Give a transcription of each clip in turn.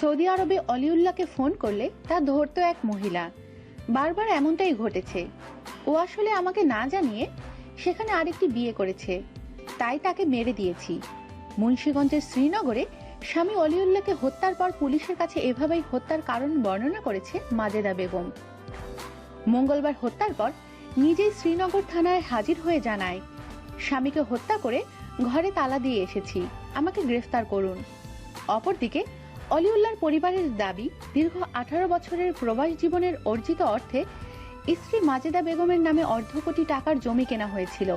Saudi আরবে অলিউল্লাহকে phone করলে তা ধরতো এক মহিলা। বারবার এমনটাই ঘটেছে। ও আসলে আমাকে না জানিয়ে সেখানে আরেকটি বিয়ে করেছে। তাই তাকে মেরে দিয়েছি। মুন্সীগঞ্জের শ্রীনগরে স্বামী অলিউল্লাহকে হত্যার পর পুলিশের কাছে এভাবেই হত্যার কারণ বর্ণনা করেছে মাজেদা বেগম। মঙ্গলবার হত্যার পর নিজেই শ্রীনগর থানায় হাজির হয়ে জানায়, স্বামীকে হত্যা করে ঘরে তালা দিয়ে এসেছি। আমাকে গ্রেফতার করুন। অপরদিকে অলিউল্লাহর পরিবারের দাবি, দীর্ঘ আঠারো বছরের প্রবাস জীবনের অর্জিত অর্থে স্ত্রী মাজেদা বেগমের নামে অর্ধ কোটি টাকার জমি কেনা হয়েছিল।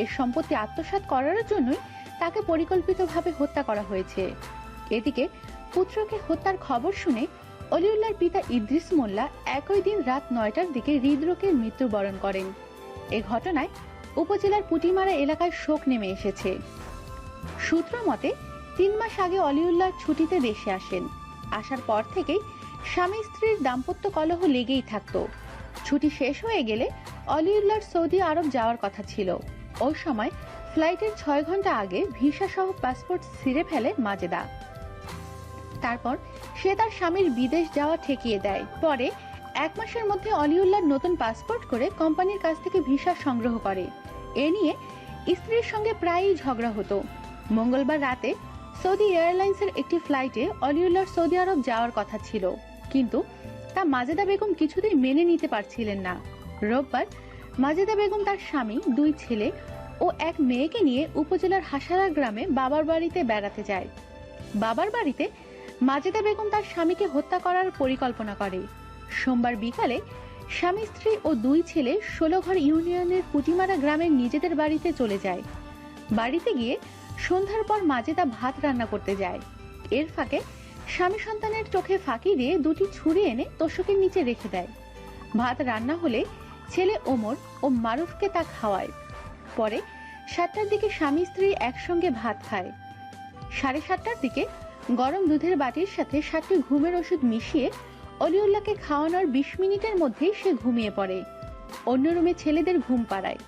এর সম্পত্তি আত্মসাৎ করার জন্যই তাকে পরিকল্পিতভাবে হত্যা করা হয়েছে। এদিকে, পুত্রকে হত্যার খবর শুনে অলিউল্লার পিতা ইদ্রিস মোল্লা একই দিন রাত নয়টার দিকে হৃদরোগের মৃত্যুবরণ করেন। এ ঘটনায় উপজেলার পুটিমারা এলাকায় শোক নেমে এসেছে। সূত্র মতে তিন মাস আগে অলিউল্লাহ ছুটিতে দেশে আসেন। আসার পর থেকেই স্বামী স্ত্রীর দাম্পত্য কলহ লেগেই থাকতো। ছুটি শেষ হয়ে গেলে অলিউল্লাহর সৌদি আরব যাওয়ার কথা ছিল। ওই সময় ফ্লাইটের ছয় ঘণ্টা আগে ভিসা সহ পাসপোর্ট ছিঁড়ে ফেলে মাজেদা। তারপর সে তার স্বামীর বিদেশ যাওয়া ঠেকিয়ে দেয়। পরে এক মাসের মধ্যে অলিউল্লাহ নতুন পাসপোর্ট করে কোম্পানির কাছ থেকে ভিসা সংগ্রহ করে। এ নিয়ে স্ত্রীর সঙ্গে প্রায়ই ঝগড়া হতো। মঙ্গলবার রাতে সৌদি এয়ারলাইন্সের একটি ফ্লাইটে অলিউল্লাহর সৌদি আরব যাওয়ার কথা ছিল। কিন্তু তা মাজেদা বেগম কিছুতেই মেনে নিতে পারছিলেন না। রোববার মাজেদা বেগম তার স্বামী, দুই ছেলে ও এক মেয়েকে নিয়ে উপজেলার হাসারা গ্রামে বাবার বাড়িতে বেড়াতে যায়। বাবার বাড়িতে মাজেদা বেগম তার স্বামীকে হত্যা করার পরিকল্পনা করে। সোমবার বিকালে স্বামী, স্ত্রী ও দুই ছেলে ষোলোঘর ইউনিয়নের পুটিমারা গ্রামের নিজেদের বাড়িতে চলে যায়। বাড়িতে গিয়ে সন্ধ্যার পর মাজেদা ভাত রান্না করতে যায়। এর ফাঁকে স্বামী সন্তানের চোখে ফাঁকি দিয়ে দুটি ছুরি এনে তোষকের নিচে রেখে দেয়। ভাত রান্না হলে ছেলে ওমর ও মারুফকে তা খাওয়ায়। পরে সাতটার দিকে স্বামী স্ত্রী একসঙ্গে ভাত খায়। সাড়ে সাতটার দিকে গরম দুধের বাটির সাথে সাতটি ঘুমের ওষুধ মিশিয়ে অলিউল্লাহকে খাওয়ানোর বিশ মিনিটের মধ্যেই সে ঘুমিয়ে পড়ে। অন্য রুমে ছেলেদের ঘুম পাড়ায়।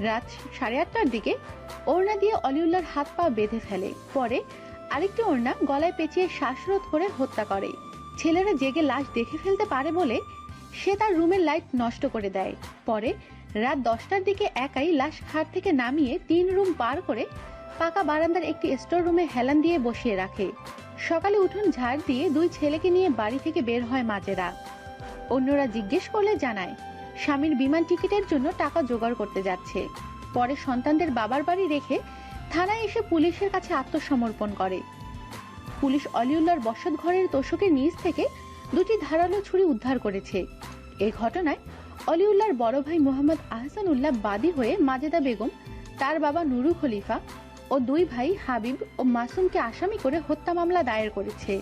রাত সাড়ে আটটার দিকে ওড়না দিয়ে অলিউল্লাহর হাত পা বেঁধে ফেলে। পরে আরেকটি ওড়না গলায় পেঁচিয়ে শ্বাসরোধ করে হত্যা করে। ছেলেরা জেগে লাশ দেখে ফেলতে পারে বলে সে তার রুমের লাইট নষ্ট করে দেয়। পরে রাত দশটার দিকে একাই লাশ খাট থেকে নামিয়ে তিন রুম পার করে পাকা বারান্দার একটি স্টোর রুমে হেলান দিয়ে বসিয়ে রাখে। সকালে উঠোন ঝাড় দিয়ে দুই ছেলেকে নিয়ে বাড়ি থেকে বের হয় মাজেরা অন্যরা জিজ্ঞেস করলে জানায় স্বামীর বিমান টিকিটের জন্য টাকা জোগাড় করতে যাচ্ছে। পরে সন্তানদের বাবার বাড়ি রেখে থানায় এসে পুলিশের কাছে আত্মসমর্পণ করে। পুলিশ অলিউল্লার বসত ঘরের তোষকের নিচ থেকে দুটি ধারালো ছুরি উদ্ধার করেছে। এই ঘটনায় অলিউল্লার বড় ভাই মোহাম্মদ আহসান উল্লাহ বাদী হয়ে মাজেদা বেগম, তার বাবা নুরু খলিফা ও দুই ভাই হাবিব ও মাসুমকে আসামি করে হত্যা মামলা দায়ের করেছে।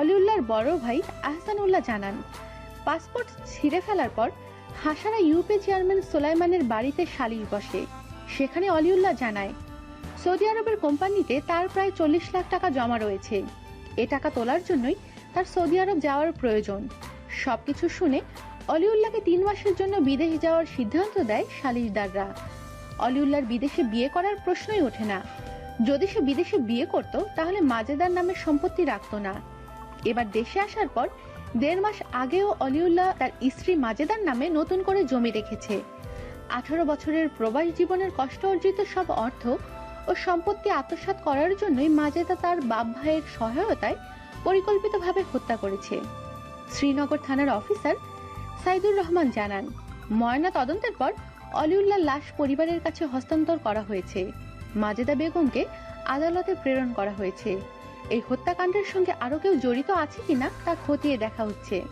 অলিউল্লার বড় ভাই আহসানুল্লাহ জানান পাসপোর্ট ছিঁড়ে ফেলার পর হাসারা ইউপি চেয়ারম্যান সোলাইমানের বাড়িতে শালিশ বসে। সেখানে অলিউল্লাহ জানায়, সৌদি আরবের কোম্পানিতে তার প্রায় চল্লিশ লাখ টাকা জমা রয়েছে। এ টাকা তোলার জন্যই তার সৌদি আরব যাওয়ার প্রয়োজন। সবকিছু শুনে অলিউল্লাহকে তিন মাসের জন্য বিদেশ যাওয়ার সিদ্ধান্ত দেয় সালিশদাররা অলিউল্লাহর বিদেশে বিয়ে করার প্রশ্নই ওঠে না। যদি সে বিদেশে বিয়ে করত, তাহলে মাজেদার নামের সম্পত্তি রাখত না। এবার দেশে আসার পর দেড় মাস আগেও অলিউল্লাহ তার স্ত্রী মাজেদার নামে নতুন করে জমি রেখেছে। আঠারো বছরের প্রবাস জীবনের কষ্ট অর্জিত সব অর্থ ও সম্পত্তি আত্মসাৎ করার জন্যই মাজেদা তার বাপ ভাইয়ের সহায়তায় পরিকল্পিতভাবে হত্যা করেছে। শ্রীনগর থানার অফিসার সাইদুর রহমান জানান, ময়না তদন্তের পর অলিউল্লাহ লাশ পরিবারের কাছে হস্তান্তর করা হয়েছে। মাজেদা বেগমকে আদালতে প্রেরণ করা হয়েছে। এই হত্যাকাণ্ডের সঙ্গে আরও কেউ জড়িত আছে কিনা তা খতিয়ে দেখা হচ্ছে।